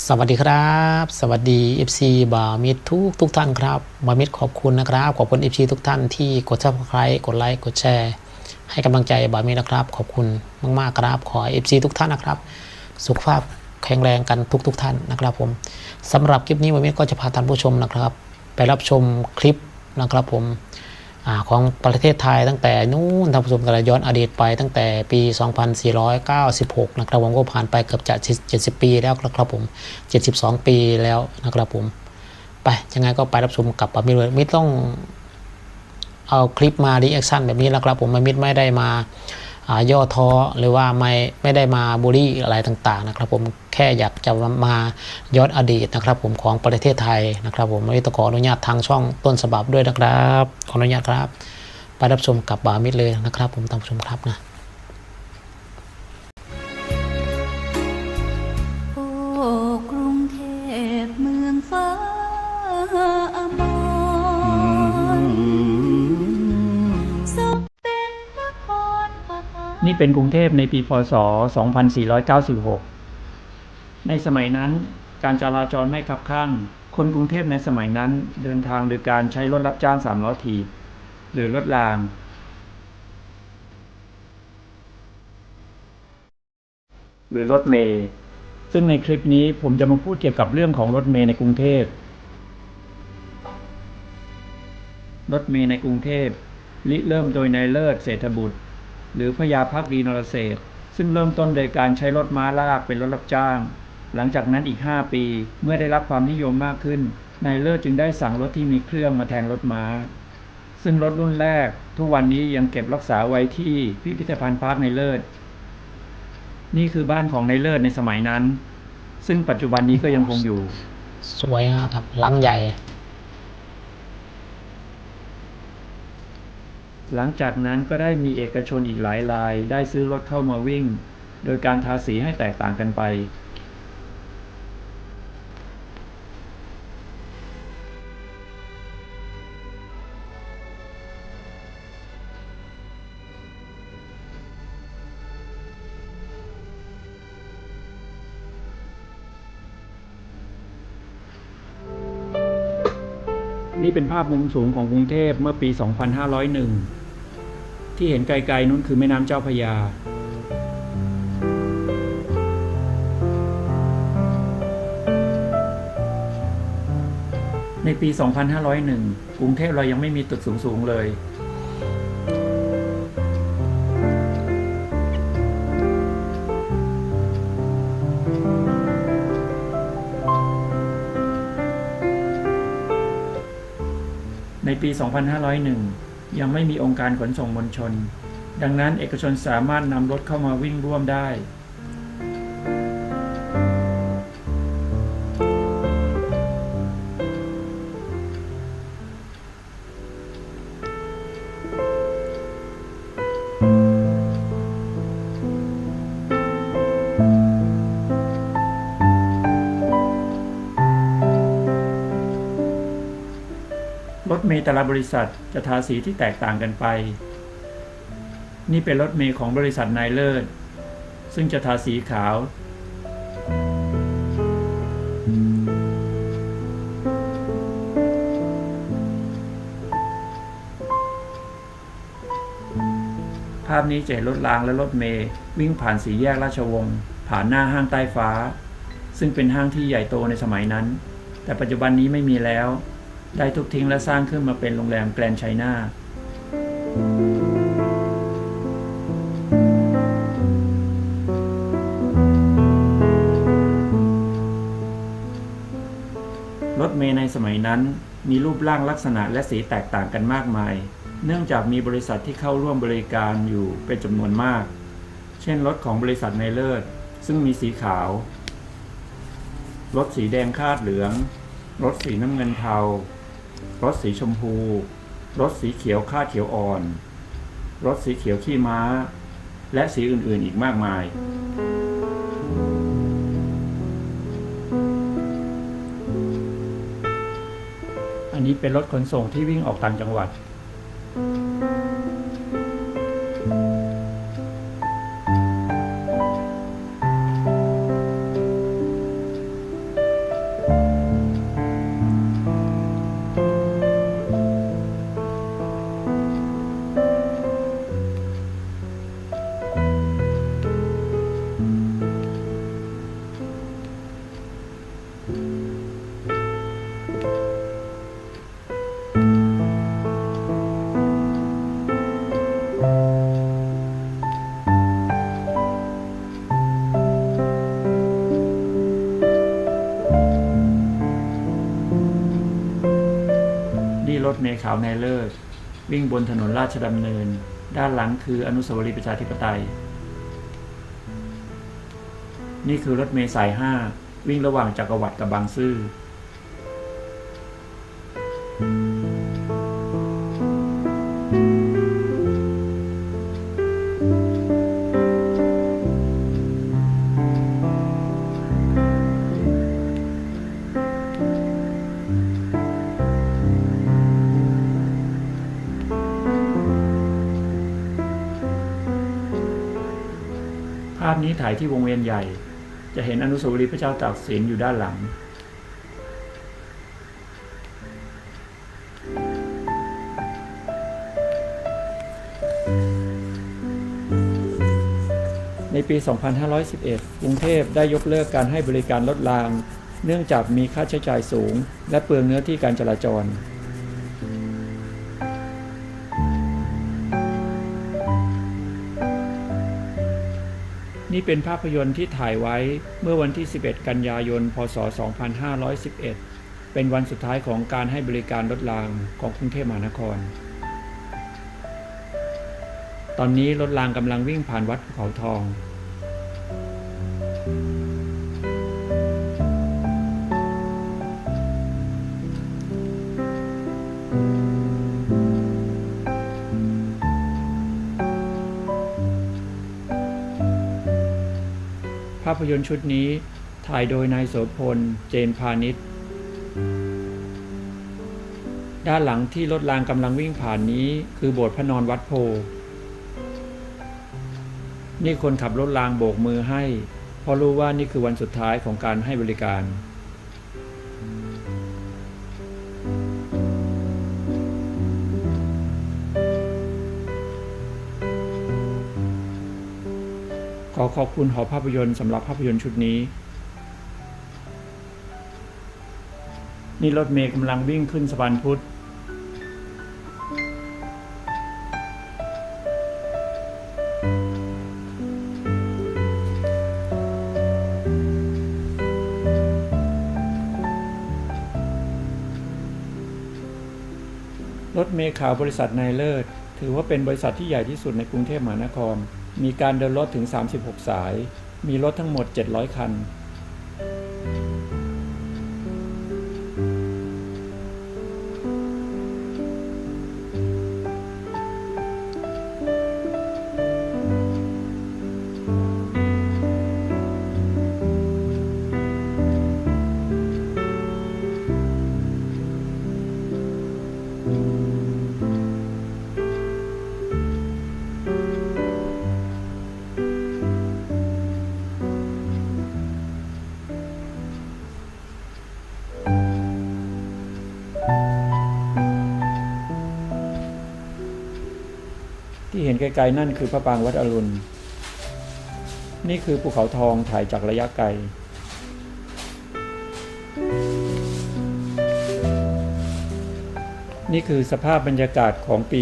สวัสดีครับ สวัสดี FC บามิดทุกทุกท่านครับบามิดขอบคุณนะครับ ขอบคุณ FC ทุกท่านที่กด subscribe กดไลค์กดแชร์ ให้กำลังใจบามิดนะครับ ขอบคุณมากๆครับขอ FC ทุกท่านนะครับ สุขภาพแข็งแรงกันทุกทุกท่านนะครับผมสำหรับคลิปนี้บามิดก็จะพาท่านผู้ชมนะครับ ไปรับชมคลิปนะครับผม อของประเทศไทยตั้งแต่นู้นท่านผู้ชมกระย้อนอดีตไปตั้งแต่ปี 2496 นะครับผมก็ผ่านไปเกือบจะ 70 ปีแล้วครับผม 72 ปีแล้วนะครับผม ไปยังไงก็ไปรับชมกับปามิดเลยไม่ต้องเอาคลิปมารีแอคชั่นแบบนี้นะครับผมมามิดไม่ได้มา ย่อท้อหรือว่าไม่ไม่ได้มาบูลลี่อะไรต่างๆนะครับ ผมแค่อยากจะมาย้อนอดีตนะครับ ผมของประเทศไทยนะครับ ผมไม่ต้องขออนุญาตทางช่องต้นฉบับด้วยนะครับขออนุญาตครับ ไปรับชมกับบามิดเลยนะครับ ผมท่านผู้ชมครับนะี่เป็นกรุงเทพในปีพศ 2496 ในสมัยนั้นการจราจรไม่คับข้าง คนกรุงเทพในสมัยนั้นเดินทางโดยการใช้รถรับจ้างสามล้อถีบหรือรถราง หรือรถเมล์ซึ่งในคลิปนี้ผมจะมาพูดเกี่ยวกับเรื่องของรถเมล์ในกรุงเทพรถเมล์ในกรุงเทพริเริ่มโดยนายเลิศเศรษฐบุตร หรือพญาพักดีนรเศรษซึ่งเริ่มต้นโดยการใช้รถม้าลากเป็นรถรับจ้าง หลังจากนั้นอีก 5 ปีเมื่อได้รับความนิยมมากขึ้นนายเลิศจึงได้สั่งรถที่มีเครื่องมาแทนรถม้า ซึ่งรถรุ่นแรก ทุกวันนี้ยังเก็บรักษาไว้ที่พิพิธภัณฑ์พาร์คนายเลิศนี่คือบ้านของนายเลิศในสมัยนั้น ซึ่งปัจจุบันนี้ก็ยังคงอยู่ สวยครับหลังใหญ่ หลังจากนั้นก็ได้มีเอกชนอีกหลายรายได้ซื้อรถเข้ามาวิ่ง โดยการทาสีให้แตกต่างกันไปนี่เป็นภาพมุมสูงของกรุงเทพเมื่อปี 2501 ที่เห็นไกลๆนู้นคือแม่น้ำเจ้าพยา ในปี 2501 กรุงเทพเรายังไม่มีตึกสูง ๆ เลยในปี 2501 ยังไม่มีองค์การขนส่งมวลชน ดังนั้นเอกชนสามารถนำรถเข้ามาวิ่งร่วมได้ เมล์แต่ละบริษัทจะทาสีที่แตกต่างกันไป นี่เป็นรถเมล์ของบริษัทนายเลิศ ซึ่งจะทาสีขาว ภาพนี้จะเห็นรถรางและรถเมล์วิ่งผ่านสีแยกราชวงศ์ผ่านหน้าห้างใต้ฟ้า ซึ่งเป็นห้างที่ใหญ่โตในสมัยนั้น แต่ปัจจุบันนี้ไม่มีแล้ว ได้ทุบทิ้งและสร้างขึ้นมาเป็นโรงแรมแกรนด์ไชน่ารถเมล์ในสมัยนั้นมีรูปร่างลักษณะและสีแตกต่างกันมากมาย เนื่องจากมีบริษัทที่เข้าร่วมบริการอยู่เป็นจำนวนมาก เช่นรถของบริษัทในเลิศ ซึ่งมีสีขาว รถสีแดงคาดเหลือง รถสีน้ำเงินเทา รถสีชมพู รถสีเขียวข้าเขียวอ่อน รถสีเขียวขี้ม้า และสีอื่นๆอีกมากมาย อันนี้เป็นรถขนส่งที่วิ่งออกต่างจังหวัด เมล์ขาวในเลิศวิ่งบนถนนราชดำเนิน ด้านหลังคืออนุสาวรีย์ประชาธิปไตย นี่คือรถเมล์สาย 5 วิ่งระหว่างจักรวรรดิกับบางซื่อ นี้ถ่ายที่วงเวียนใหญ่ จะเห็นอนุสาวรีย์พระเจ้าตากสินอยู่ด้านหลัง ในปี 2511 กรุงเทพได้ยกเลิกการให้บริการรถราง เนื่องจากมีค่าใช้จ่ายสูง และเปลืองเนื้อที่การจราจร นี่เป็นภาพยนตร์ที่ถ่ายไว้เมื่อวันที่ 11 กันยายน พศ 2511 เป็นวันสุดท้ายของการให้บริการรถรางของกรุงเทพมหานคร ตอนนี้รถรางกำลังวิ่งผ่านวัดภูเขาทองาพยนตร์ชุดนี้ถ่ายโดยนายโสพล เจนพาณิชย์ด้านหลังที่รถรางกำลังวิ่งผ่านนี้คือโบสถ์พระนอนวัดโพ นี่คนขับรถรางโบกมือให้เพราะรู้ว่านี่คือวันสุดท้ายของการให้บริการ ขอขอบคุณหอภาพยนตร์สำหรับภาพยนตร์ชุดนี้ นี่รถเมย์กำลังวิ่งขึ้นสะพานพุทธรถเมล์ขาวบริษัทนายเลิศ ถือว่าเป็นบริษัทที่ใหญ่ที่สุดในกรุงเทพมหานคร มีการเดินรถถึง 36 สาย มีรถทั้งหมด 700 คัน ห็นไกลๆนั่นคือพระปางวัดอรุณ นี่คือภูเขาทองถ่ายจากระยะไกล นี่คือสภาพบรรยากาศของปี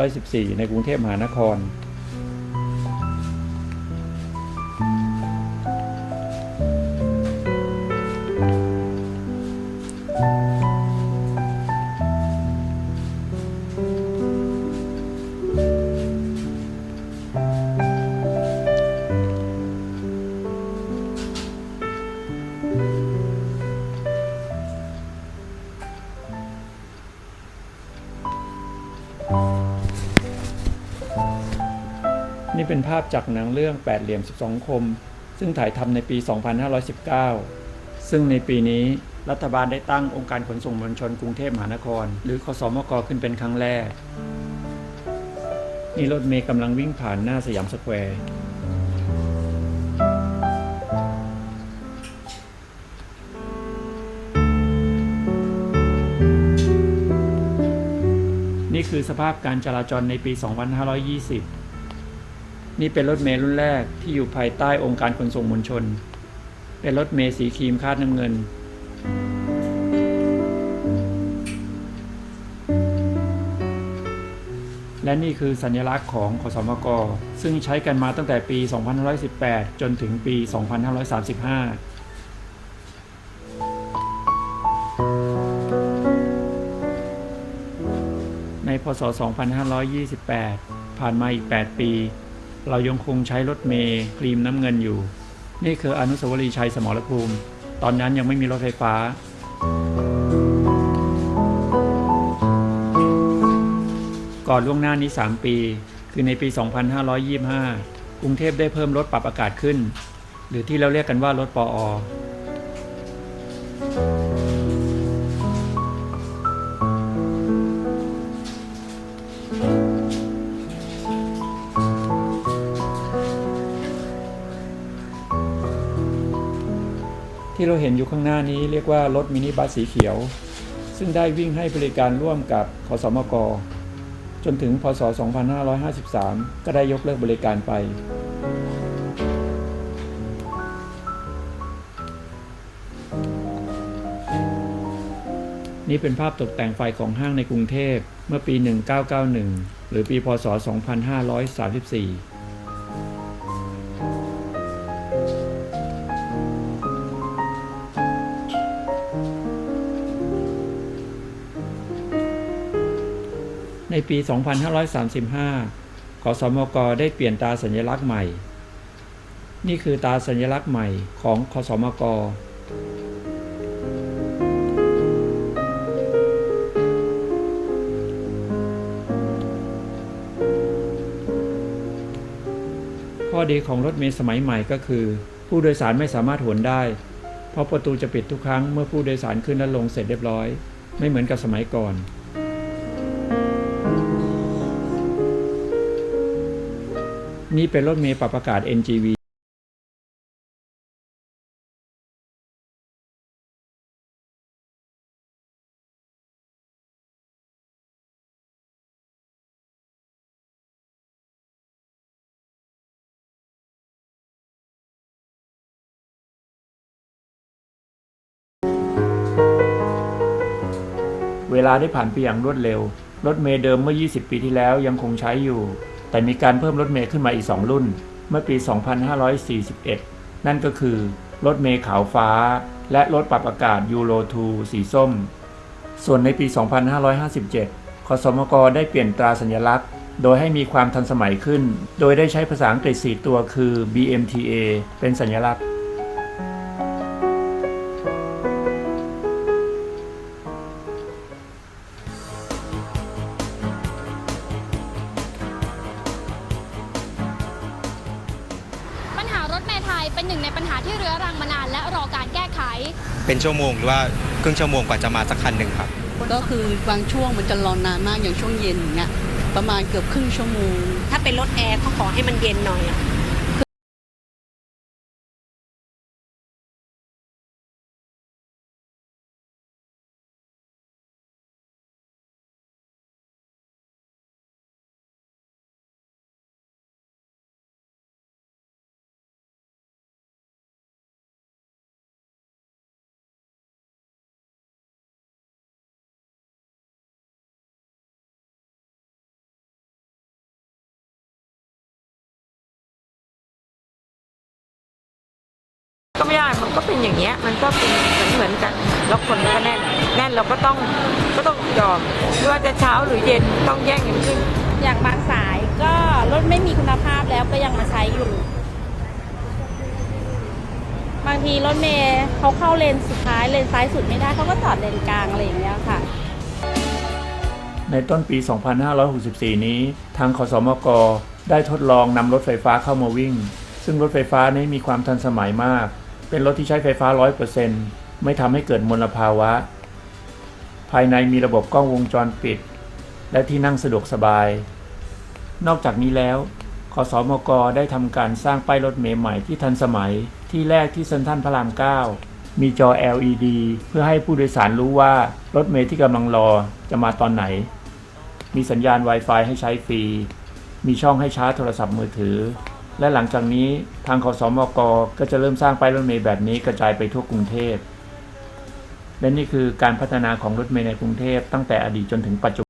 2514 ในกรุงเทพมหานคร นี่เป็นภาพจากหนังเรื่องแปดเหลี่ยม 12 คม ซึ่งถ่ายทำในปี 2519 ซึ่งในปีนี้รัฐบาลได้ตั้งองค์การขนส่งมวลชนกรุงเทพมหานคร หรือคสมกขึ้นเป็นครั้งแรก นี่รถเมย์กำลังวิ่งผ่านหน้าสยามสแควร์นี่คือสภาพการจราจรในปี 2520 นี่เป็นรถเมล์รุ่นแรกที่อยู่ภายใต้องค์การขนส่งมวลชน เป็นรถเมล์สีครีมคาดน้ำเงิน และนี่คือสัญลักษณ์ของขสมก ซึ่งใช้กันมาตั้งแต่ปี 2518 จนถึงปี 2535ในพศ 2528 ผ่านมาอีก 8 ปี เรายังคงใช้รถเมล์ครีมน้ำเงินอยู่ นี่คืออนุสาวรีย์ชัยสมรภูมิ ตอนนั้นยังไม่มีรถไฟฟ้า ก่อนล่วงหน้านี้ 3 ปี คือในปี 2525 กรุงเทพได้เพิ่มรถปรับอากาศขึ้น หรือที่เราเรียกกันว่ารถปออ ที่เราเห็นอยู่ข้างหน้านี้เรียกว่ารถมินิบัสสีเขียว ซึ่งได้วิ่งให้บริการร่วมกับขสมก จนถึงพศ 2553 ก็ได้ยกเลิกบริการไป นี่เป็นภาพตกแต่งไฟของห้างในกรุงเทพเมื่อปี 1991 หรือปี พศ 2534 ในปี 2535 ขอสมกได้เปลี่ยนตราสัญลักษณ์ใหม่ นี่คือตราสัญลักษณ์ใหม่ของขอสมกข้อดีของรถเมล์สมัยใหม่ก็คือ ผู้โดยสารไม่สามารถหวนได้ เพราะประตูจะปิดทุกครั้งเมื่อผู้โดยสารขึ้นและลงเสร็จเรียบร้อย ไม่เหมือนกับสมัยก่อน นี่เป็นรถเมล์ปรับอากาศ NGV เวลาได้ผ่านไปอย่างรวดเร็ว รถเมล์เดิมเมื่อ 20 ปีที่แล้วยังคงใช้อยู่ แต่มีการเพิ่มรถเมล์ขึ้นมาอีก 2 รุ่น เมื่อปี 2541 นั่นก็คือ รถเมล์ขาวฟ้า และรถปรับอากาศยูโร2สีส้ม ส่วนในปี 2557 คสมกได้เปลี่ยนตราสัญลักษณ์ โดยให้มีความทันสมัยขึ้น โดยได้ใช้ภาษาอังกฤษ 4 ตัวคือ BMTA เป็นสัญลักษณ์ ชั่วโมง หรือว่าครึ่งชั่วโมงกว่าจะมาสักคันหนึ่งครับ ก็คือบางช่วงมันจะรอนานมากอย่างช่วงเย็นอย่างเงี้ยประมาณเกือบครึ่งชั่วโมง ถ้าเป็นรถแอร์เขาขอให้มันเย็นหน่อยอะ ก็ไม่ได้ มันก็เป็นอย่างเงี้ย มันก็เป็นเหมือนเหมือนกัน แล้วคนก็แน่น แน่นเราก็ต้องก็ต้องยอมไม่ว่าจะเช้าหรือเย็นต้องแย่งกันขึ้น อย่างบางสายก็รถไม่มีคุณภาพแล้วก็ยังมาใช้อยู่ บางทีรถเมย์เขาเข้าเลนสุดท้ายเลนซ้ายสุดไม่ได้เขาก็จอดเลนกลางอะไรอย่างเงี้ยค่ะ ในต้นปี 2564 นี้ ทางขสมกได้ทดลองนำรถไฟฟ้าเข้ามาวิ่ง ซึ่งรถไฟฟ้านี้มีความทันสมัยมาก เป็นรถที่ใช้ไฟฟ้า 100%ไม่ทำให้เกิดมลภาวะ ภายในมีระบบกล้องวงจรปิด และที่นั่งสะดวกสบาย นอกจากนี้แล้วขสมกได้ทำการสร้างป้ายรถเมล์ใหม่ที่ทันสมัย ที่แรกที่เซ็นทรัลพระราม 9 มีจอ LED เพื่อให้ผู้โดยสารรู้ว่ารถเมล์ที่กำลังรอจะมาตอนไหน มีสัญญาณ Wi-Fi ให้ใช้ฟรี มีช่องให้ชาร์จโทรศัพท์มือถือ และหลังจากนี้ทางขสมกก็จะเริ่มสร้างป้ายรถเมล์แบบนี้กระจายไปทั่วกรุงเทพและนี่คือการพัฒนาของรถเมล์ในกรุงเทพตั้งแต่อดีตจนถึงปัจจุ